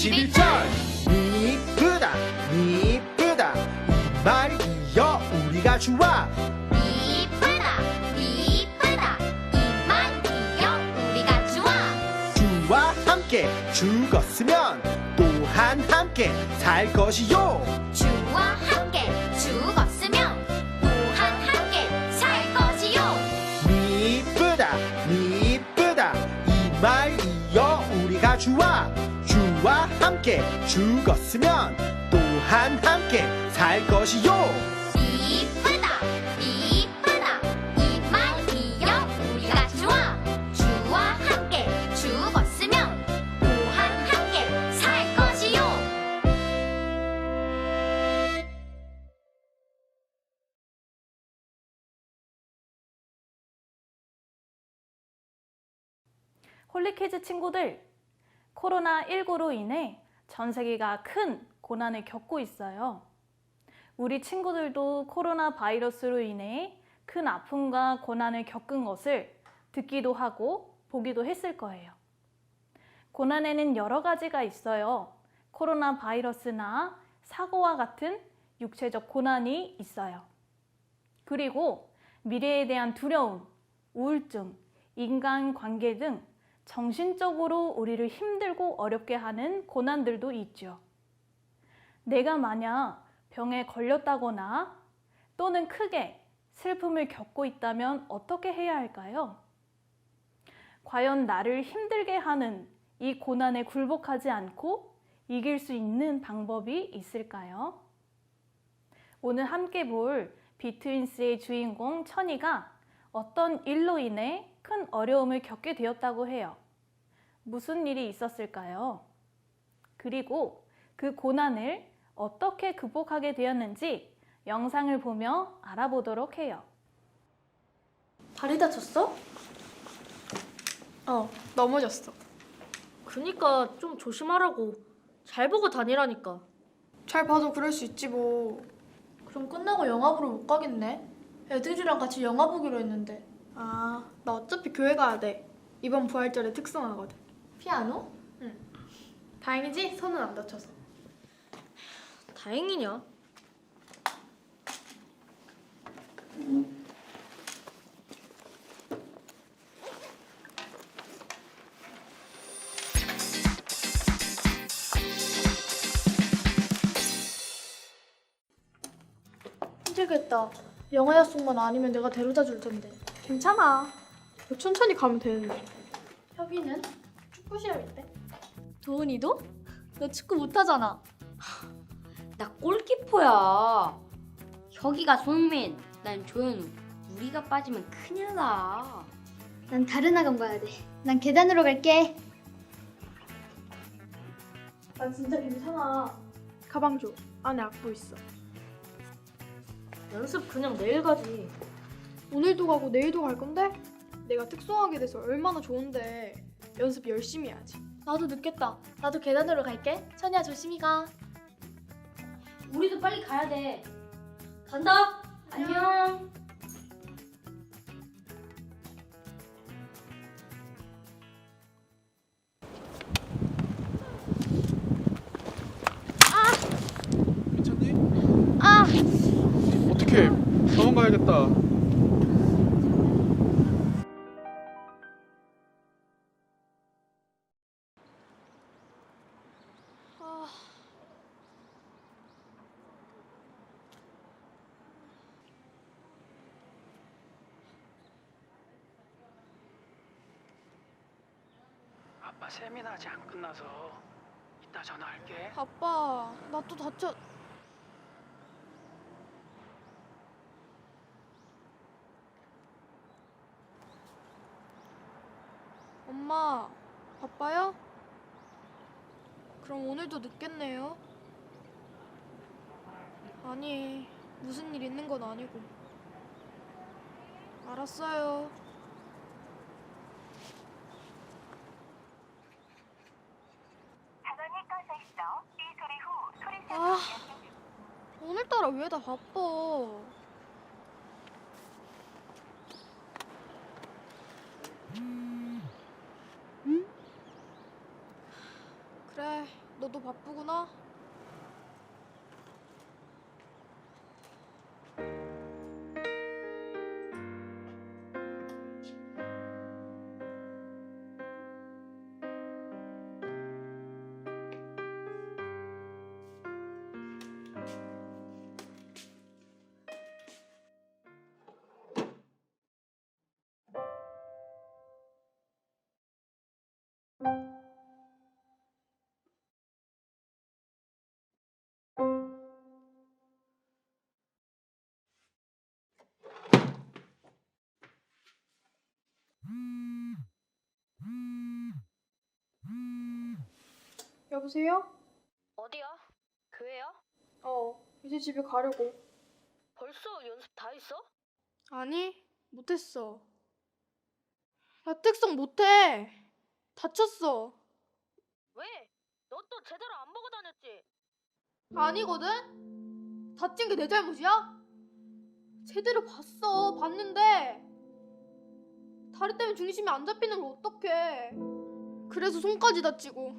21절. 이쁘다 이쁘다. 이 말이여 우리가 좋아 이쁘다 이쁘다. 이 말이여 우리가 좋아 주와 함께 죽었으면 또한 함께 살 것이요. 주 함께 죽었으면 또한 함께 살 것이요. 이쁘다 이쁘다. 이 말이여 우리가 주와 주와 함께 죽었으면 또한 함께 살 것이요. 홀리키즈 친구들 코로나19로 인해 전 세계가 큰 고난을 겪고 있어요. 우리 친구들도 코로나 바이러스로 인해 큰 아픔과 고난을 겪은 것을 듣기도 하고 보기도 했을 거예요. 고난에는 여러 가지가 있어요. 코로나 바이러스나 사고와 같은 육체적 고난이 있어요. 그리고 미래에 대한 두려움, 우울증, 인간 관계 등 정신적으로 우리를 힘들고 어렵게 하는 고난들도 있죠. 내가 만약 병에 걸렸다거나 또는 크게 슬픔을 겪고 있다면 어떻게 해야 할까요? 과연 나를 힘들게 하는 이 고난에 굴복하지 않고 이길 수 있는 방법이 있을까요? 오늘 함께 볼 비트윈스의 주인공 천이가 어떤 일로 인해 큰 어려움을 겪게 되었다고 해요. 무슨 일이 있었을까요? 그리고 그 고난을 어떻게 극복하게 되었는지 영상을 보며 알아보도록 해요. 다리 다쳤어? 어, 넘어졌어. 그니까 좀 조심하라고. 잘 보고 다니라니까. 잘 봐도 그럴 수 있지 뭐. 그럼 끝나고 영화 보러 못 가겠네? 애들이랑 같이 영화 보기로 했는데 아, 나 어차피 교회 가야 돼. 이번 부활절에 특성하거든. 피아노? 다행이지? 손은 안 다쳐서. 다행이냐? 힘들겠다 영화 약속만 아니면 내가 데려다 줄 텐데 괜찮아. 너 천천히 가면 되는데. 협의는? 축구 시합 있대 도훈이도? 너 축구 못하잖아 나 골키퍼야. 혁이가 손민, 난 조현우. 우리가 빠지면 큰일 나. 난 다른 학원 가야 돼. 난 계단으로 갈게. 난 진짜 괜찮아 가방 줘. 안에 악보 있어. 연습 그냥 내일 가지. 오늘도 가고 내일도 갈 건데? 내가 특성하게 돼서 얼마나 좋은데. 연습 열심히 해야지. 나도 늦겠다 나도 계단으로 갈게 천이야 조심히 가 우리도 빨리 가야 돼. 간다. 안녕. 세미나 아직 안 끝나서 이따 전화할게. 아빠, 나 또 다쳐. 엄마, 바빠요? 그럼 오늘도 늦겠네요. 아니, 무슨 일 있는 건 아니고. 알았어요. 아, 오늘 따라 왜 다 바빠? 그래, 너도 바쁘구나. 여보세요? 어디야? 교회야? 어, 이제 집에 가려고. 벌써 연습 다 했어? 아니, 못했어. 나 특성 못해. 다쳤어. 왜? 너 또 제대로 안 보고 다녔지? 아니거든? 다친 게 내 잘못이야? 제대로 봤어, 봤는데 다리 때문에 중심이 안 잡히는 걸 어떡해? 그래서 손까지 다치고.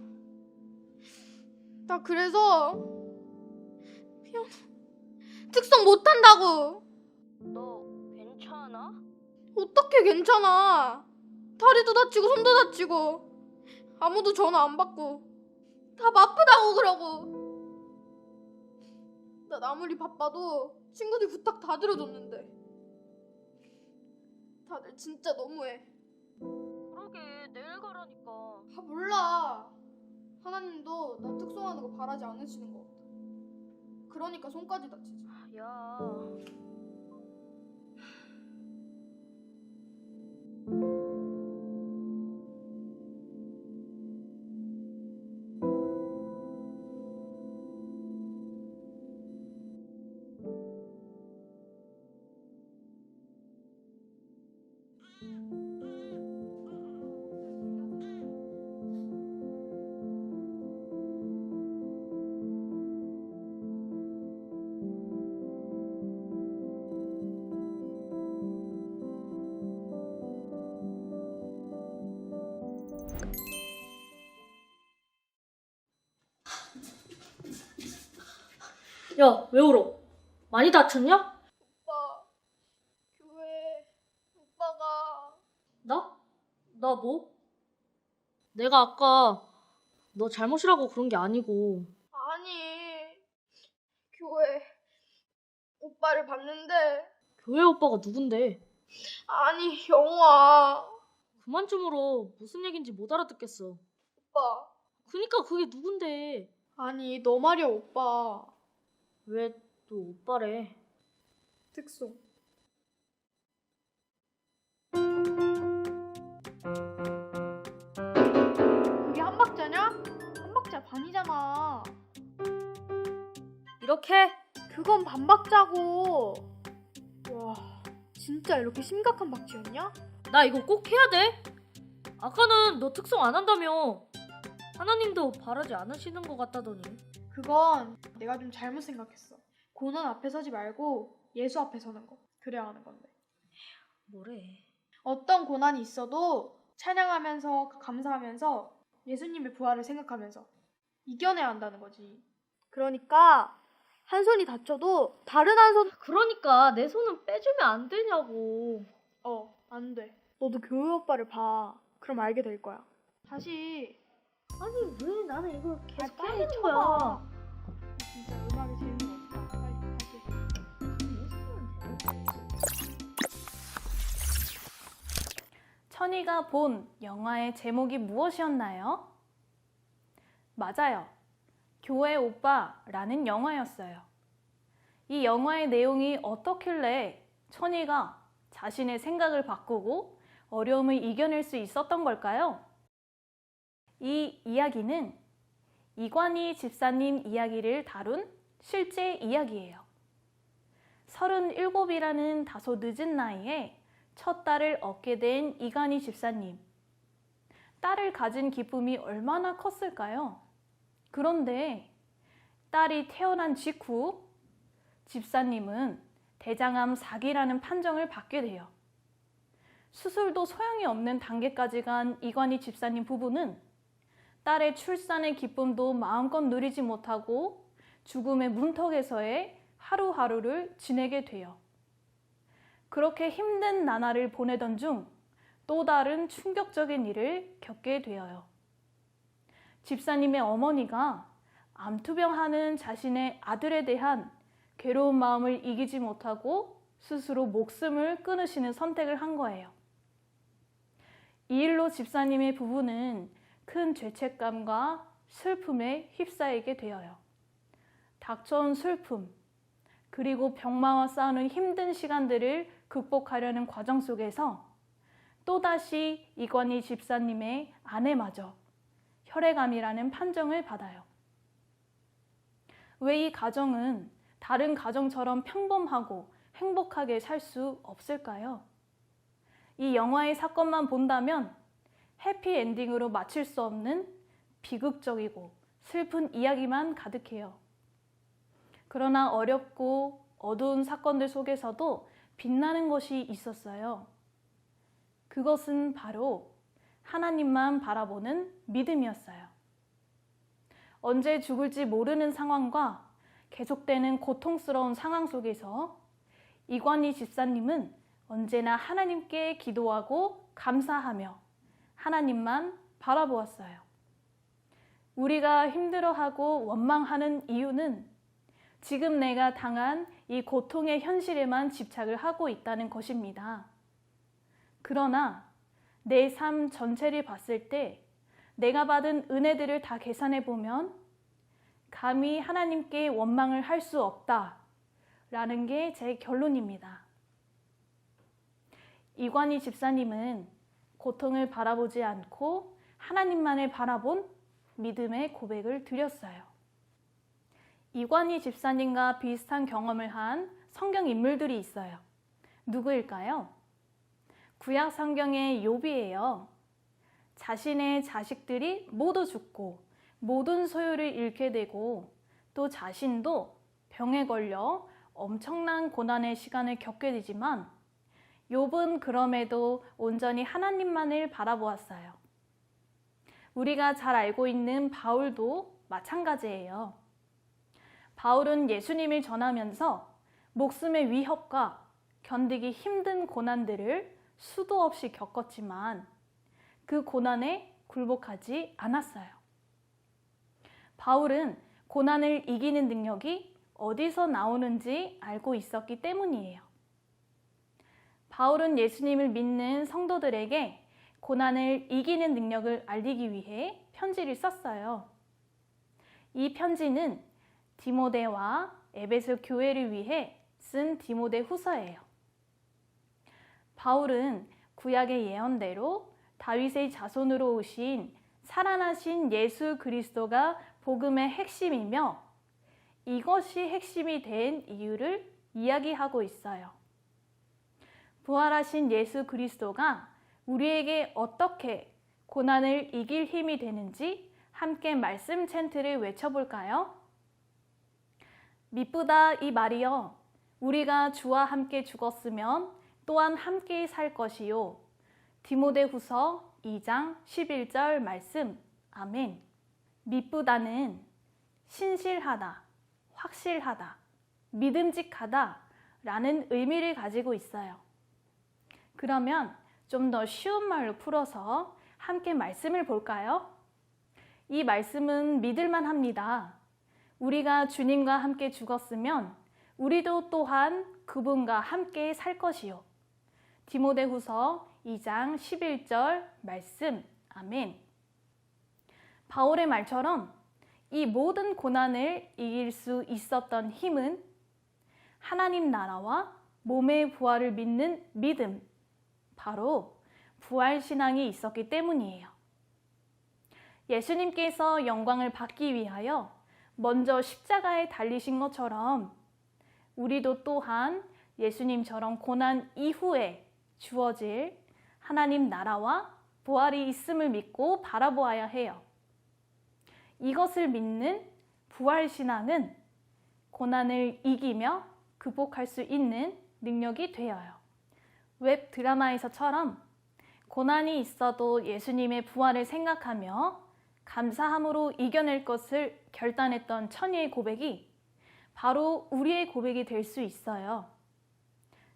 나 그래서 피아노 특성 못한다고. 너 괜찮아? 어떻게 괜찮아? 다리도 다치고 손도 다치고 아무도 전화 안 받고 다 바쁘다고 그러고 난 아무리 바빠도 친구들 부탁 다 들어줬는데 다들 진짜 너무해 그러게 내일 가라니까. 아 몰라 하나님도 나 특송하는 거 바라지 않으시는 것 같아 그러니까 손까지 다치지 야. 야, 왜 울어? 많이 다쳤냐? 오빠 교회 오빠가 나? 나 뭐? 내가 아까 너 잘못이라고 그런 게 아니고 아니 교회 오빠를 봤는데 교회 오빠가 누군데? 아니 영화 그만 좀 울어. 무슨 얘긴지 못 알아듣겠어. 오빠 그니까 그게 누군데? 아니 너 말이야 오빠 왜 또 오빠래? 특송 박자냐? 한 박자 반이잖아 이렇게? 그건 반 박자고 와 진짜 이렇게 심각한 박자였냐? 나 이거 꼭 해야 돼? 아까는 너 특성 안 한다며. 하나님도 바라지 않으시는 것 같다더니. 그건 내가 좀 잘못 생각했어 고난 앞에 서지 말고 예수 앞에 서는 거 그래야 하는 건데 뭐래? 어떤 고난이 있어도 찬양하면서 감사하면서 예수님의 부활을 생각하면서 이겨내야 한다는 거지. 그러니까 한 손이 다쳐도 다른 한 손, 그러니까 내 손은 빼주면 안 되냐고. 어, 안 돼. 너도 교회 오빠를 봐. 그럼 알게 될 거야. 다시. 아니 왜 나는 이걸 계속 아, 빨리 해야 쳐봐. 천이가 본 영화의 제목이 무엇이었나요? 맞아요. 교회 오빠라는 영화였어요. 이 영화의 내용이 어떻길래 천이가 자신의 생각을 바꾸고 어려움을 이겨낼 수 있었던 걸까요? 이 이야기는 이관희 집사님 이야기를 다룬 실제 이야기예요. 37이라는 다소 늦은 나이에 첫 딸을 얻게 된 이관희 집사님. 딸을 가진 기쁨이 얼마나 컸을까요? 그런데 딸이 태어난 직후 집사님은 대장암 4기라는 판정을 받게 돼요. 수술도 소용이 없는 단계까지 간 이관희 집사님 부부는 딸의 출산의 기쁨도 마음껏 누리지 못하고 죽음의 문턱에서의 하루하루를 지내게 돼요. 그렇게 힘든 나날을 보내던 중 또 다른 충격적인 일을 겪게 되어요. 집사님의 어머니가 암투병하는 자신의 아들에 대한 괴로운 마음을 이기지 못하고 스스로 목숨을 끊으시는 선택을 한 거예요. 이 일로 집사님의 부부는 큰 죄책감과 슬픔에 휩싸이게 되어요. 닥쳐온 슬픔, 그리고 병마와 싸우는 힘든 시간들을 극복하려는 과정 속에서 또다시 이건희 집사님의 아내마저 혈액암이라는 판정을 받아요. 왜 이 가정은 다른 가정처럼 평범하고 행복하게 살 수 없을까요? 이 영화의 사건만 본다면 해피엔딩으로 마칠 수 없는 비극적이고 슬픈 이야기만 가득해요. 그러나 어렵고 어두운 사건들 속에서도 빛나는 것이 있었어요. 그것은 바로 하나님만 바라보는 믿음이었어요. 언제 죽을지 모르는 상황과 계속되는 고통스러운 상황 속에서 이관희 집사님은 언제나 하나님께 기도하고 감사하며 하나님만 바라보았어요. 우리가 힘들어하고 원망하는 이유는 지금 내가 당한 이 고통의 현실에만 집착을 하고 있다는 것입니다. 그러나 내 삶 전체를 봤을 때 내가 받은 은혜들을 다 계산해 보면 감히 하나님께 원망을 할 수 없다. 라는 게 제 결론입니다. 이관희 집사님은 고통을 바라보지 않고 하나님만을 바라본 믿음의 고백을 드렸어요. 이관희 집사님과 비슷한 경험을 한 성경 인물들이 있어요. 누구일까요? 구약 성경의 욥이에요. 자신의 자식들이 모두 죽고 모든 소유를 잃게 되고 또 자신도 병에 걸려 엄청난 고난의 시간을 겪게 되지만 욥은 그럼에도 온전히 하나님만을 바라보았어요. 우리가 잘 알고 있는 바울도 마찬가지예요. 바울은 예수님을 전하면서 목숨의 위협과 견디기 힘든 고난들을 수도 없이 겪었지만 그 고난에 굴복하지 않았어요. 바울은 고난을 이기는 능력이 어디서 나오는지 알고 있었기 때문이에요. 바울은 예수님을 믿는 성도들에게 고난을 이기는 능력을 알리기 위해 편지를 썼어요. 이 편지는 디모데와 에베소 교회를 위해 쓴 디모데 후서예요. 바울은 구약의 예언대로 다윗의 자손으로 오신 살아나신 예수 그리스도가 복음의 핵심이며 이것이 핵심이 된 이유를 이야기하고 있어요. 부활하신 예수 그리스도가 우리에게 어떻게 고난을 이길 힘이 되는지 함께 말씀 챈트를 외쳐볼까요? 미쁘다 이 말이여 우리가 주와 함께 죽었으면 또한 함께 살 것이요. 디모데후서 2장 11절 말씀. 아멘. 미쁘다는 신실하다, 확실하다, 믿음직하다 라는 의미를 가지고 있어요. 그러면 좀 더 쉬운 말로 풀어서 함께 말씀을 볼까요? 이 말씀은 믿을만 합니다. 우리가 주님과 함께 죽었으면 우리도 또한 그분과 함께 살 것이요. 디모데후서 2장 11절 말씀. 아멘. 바울의 말처럼 이 모든 고난을 이길 수 있었던 힘은 하나님 나라와 몸의 부활을 믿는 믿음, 바로 부활 신앙이 있었기 때문이에요. 예수님께서 영광을 받기 위하여 먼저 십자가에 달리신 것처럼 우리도 또한 예수님처럼 고난 이후에 주어질 하나님 나라와 부활이 있음을 믿고 바라보아야 해요. 이것을 믿는 부활 신앙은 고난을 이기며 극복할 수 있는 능력이 되어요. 웹 드라마에서처럼 고난이 있어도 예수님의 부활을 생각하며 감사함으로 이겨낼 것을 결단했던 천희의 고백이 바로 우리의 고백이 될 수 있어요.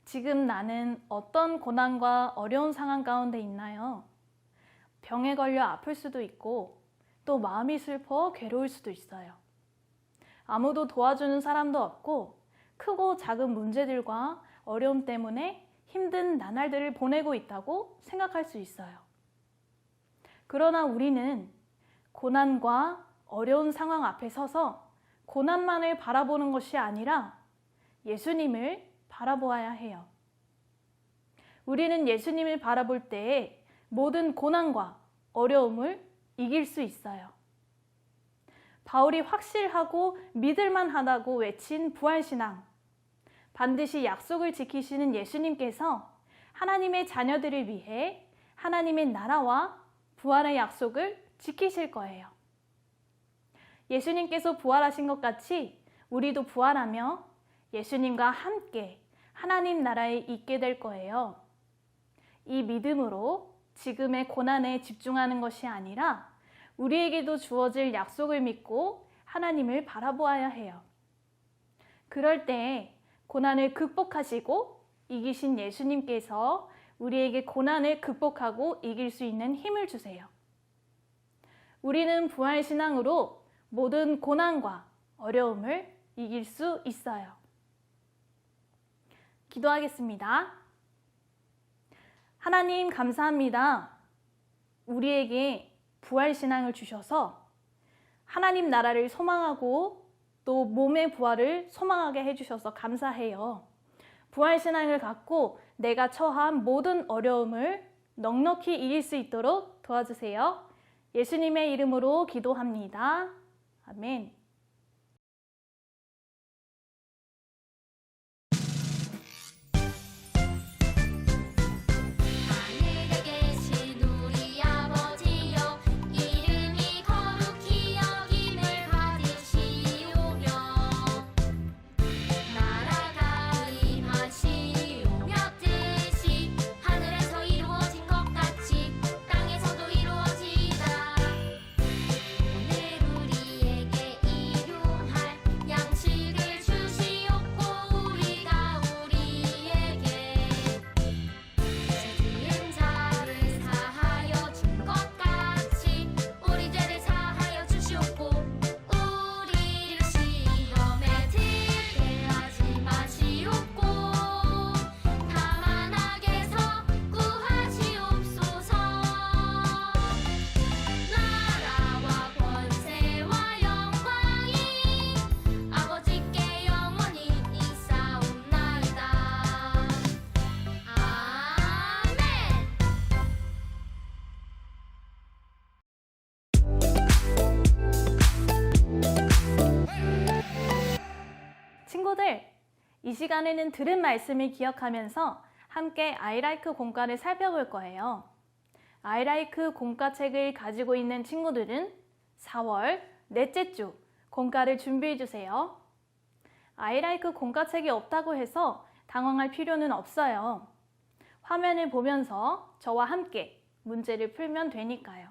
지금 나는 어떤 고난과 어려운 상황 가운데 있나요? 병에 걸려 아플 수도 있고 또 마음이 슬퍼 괴로울 수도 있어요. 아무도 도와주는 사람도 없고 크고 작은 문제들과 어려움 때문에 힘든 나날들을 보내고 있다고 생각할 수 있어요. 그러나 우리는 고난과 어려운 상황 앞에 서서 고난만을 바라보는 것이 아니라 예수님을 바라보아야 해요. 우리는 예수님을 바라볼 때에 모든 고난과 어려움을 이길 수 있어요. 바울이 확실하고 믿을만 하다고 외친 부활신앙. 반드시 약속을 지키시는 예수님께서 하나님의 자녀들을 위해 하나님의 나라와 부활의 약속을 지키실 거예요. 예수님께서 부활하신 것 같이 우리도 부활하며 예수님과 함께 하나님 나라에 있게 될 거예요. 이 믿음으로 지금의 고난에 집중하는 것이 아니라 우리에게도 주어질 약속을 믿고 하나님을 바라보아야 해요. 그럴 때 고난을 극복하시고 이기신 예수님께서 우리에게 고난을 극복하고 이길 수 있는 힘을 주세요. 우리는 부활신앙으로 모든 고난과 어려움을 이길 수 있어요. 기도하겠습니다. 하나님 감사합니다. 우리에게 부활신앙을 주셔서 하나님 나라를 소망하고 또 몸의 부활을 소망하게 해주셔서 감사해요. 부활신앙을 갖고 내가 처한 모든 어려움을 넉넉히 이길 수 있도록 도와주세요. 예수님의 이름으로 기도합니다. 아멘. 시간에는 들은 말씀을 기억하면서 함께 아이라이크 공과를 살펴볼 거예요. 아이라이크 공과책을 가지고 있는 친구들은 4월 넷째 주 공과를 준비해 주세요. 아이라이크 공과책이 없다고 해서 당황할 필요는 없어요. 화면을 보면서 저와 함께 문제를 풀면 되니까요.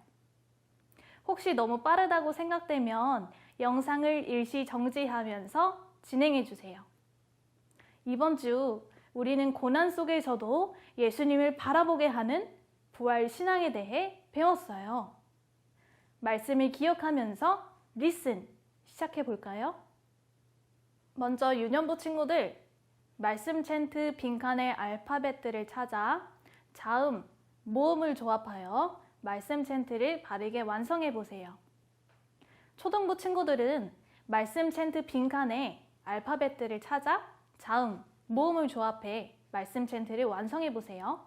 혹시 너무 빠르다고 생각되면 영상을 일시 정지하면서 진행해 주세요. 이번 주 우리는 고난 속에서도 예수님을 바라보게 하는 부활 신앙에 대해 배웠어요. 말씀을 기억하면서 리슨 시작해 볼까요? 먼저 유년부 친구들 말씀 챈트 빈칸의 알파벳들을 찾아 자음, 모음을 조합하여 말씀 챈트를 바르게 완성해 보세요. 초등부 친구들은 말씀 챈트 빈칸에 알파벳들을 찾아 자음, 모음을 조합해 말씀 챈트를 완성해 보세요.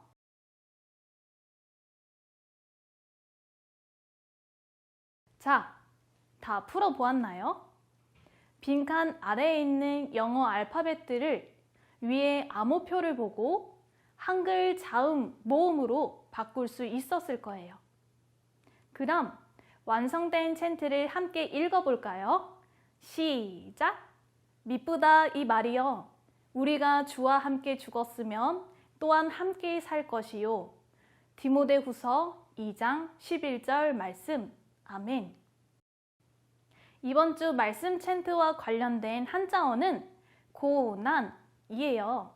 자, 다 풀어 보았나요? 빈칸 아래에 있는 영어 알파벳들을 위에 암호표를 보고 한글 자음, 모음으로 바꿀 수 있었을 거예요. 그럼 완성된 챈트를 함께 읽어볼까요? 시작! 미쁘다 이 말이여. 우리가 주와 함께 죽었으면 또한 함께 살 것이요. 디모데후서 2장 11절 말씀. 아멘. 이번 주 말씀 챈트와 관련된 한자어는 고난이에요.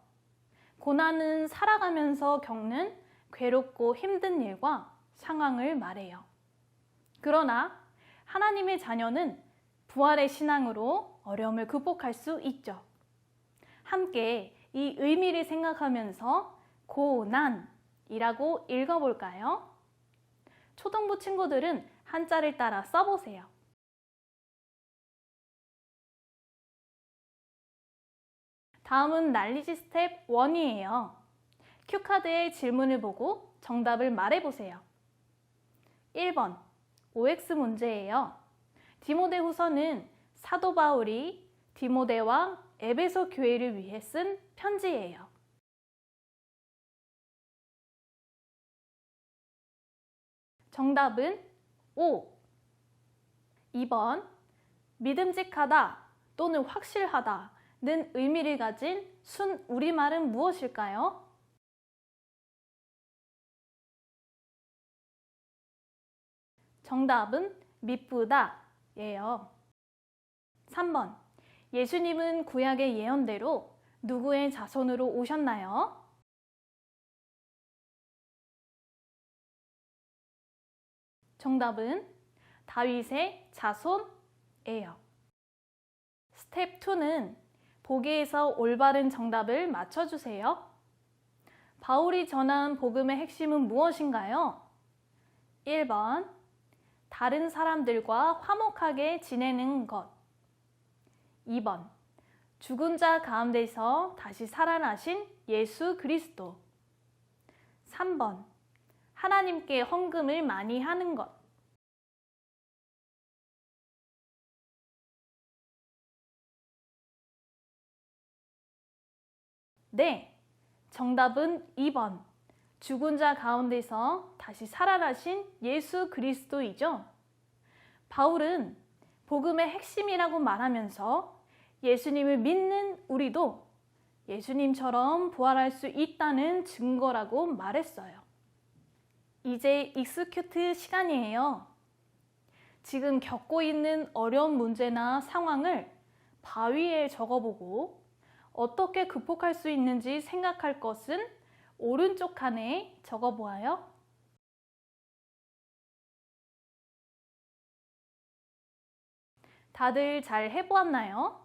고난은 살아가면서 겪는 괴롭고 힘든 일과 상황을 말해요. 그러나 하나님의 자녀는 부활의 신앙으로 어려움을 극복할 수 있죠. 함께 이 의미를 생각하면서 고난이라고 읽어볼까요? 초등부 친구들은 한자를 따라 써보세요. 다음은 난리지 스텝 1이에요. 큐카드의 질문을 보고 정답을 말해보세요. 1번 OX 문제예요. 디모데 후서는 사도 바울이 디모데와 에베소 교회를 위해 쓴 편지예요. 정답은 O. 2번 믿음직하다 또는 확실하다는 의미를 가진 순 우리말은 무엇일까요? 정답은 미쁘다 예요. 3번. 예수님은 구약의 예언대로 누구의 자손으로 오셨나요? 정답은 다윗의 자손예요. 스텝 2는 보기에서 올바른 정답을 맞춰주세요. 바울이 전한 복음의 핵심은 무엇인가요? 1번. 다른 사람들과 화목하게 지내는 것. 2번. 죽은 자 가운데서 다시 살아나신 예수 그리스도. 3번. 하나님께 헌금을 많이 하는 것. 네, 정답은 2번. 죽은 자 가운데서 다시 살아나신 예수 그리스도이죠. 바울은 복음의 핵심이라고 말하면서 예수님을 믿는 우리도 예수님처럼 부활할 수 있다는 증거라고 말했어요. 이제 익스큐트 시간이에요. 지금 겪고 있는 어려운 문제나 상황을 바위에 적어보고 어떻게 극복할 수 있는지 생각할 것은 오른쪽 칸에 적어보아요. 다들 잘 해보았나요?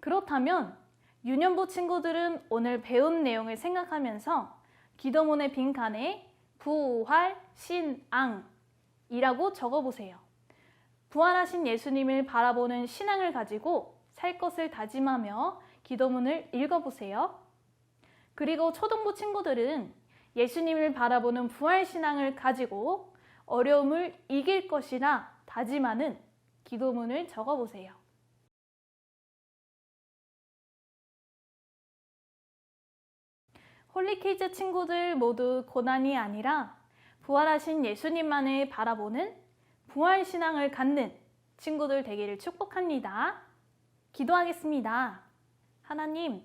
그렇다면 유년부 친구들은 오늘 배운 내용을 생각하면서 기도문의 빈칸에 부활 신앙이라고 적어보세요. 부활하신 예수님을 바라보는 신앙을 가지고 살 것을 다짐하며 기도문을 읽어보세요. 그리고 초등부 친구들은 예수님을 바라보는 부활 신앙을 가지고 어려움을 이길 것이라 다짐하는 기도문을 적어보세요. 홀리키즈 친구들 모두 고난이 아니라 부활하신 예수님만을 바라보는 부활 신앙을 갖는 친구들 되기를 축복합니다. 기도하겠습니다. 하나님,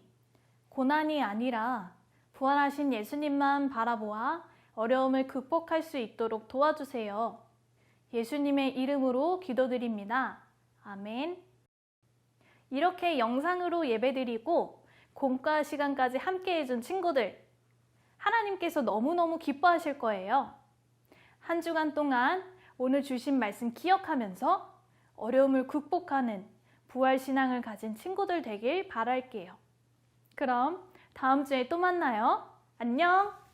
고난이 아니라 부활하신 예수님만 바라보아 어려움을 극복할 수 있도록 도와주세요. 예수님의 이름으로 기도드립니다. 아멘. 이렇게 영상으로 예배드리고 공과 시간까지 함께 해준 친구들, 하나님께서 너무너무 기뻐하실 거예요. 한 주간 동안 오늘 주신 말씀 기억하면서 어려움을 극복하는 부활신앙을 가진 친구들 되길 바랄게요. 그럼 다음 주에 또 만나요. 안녕!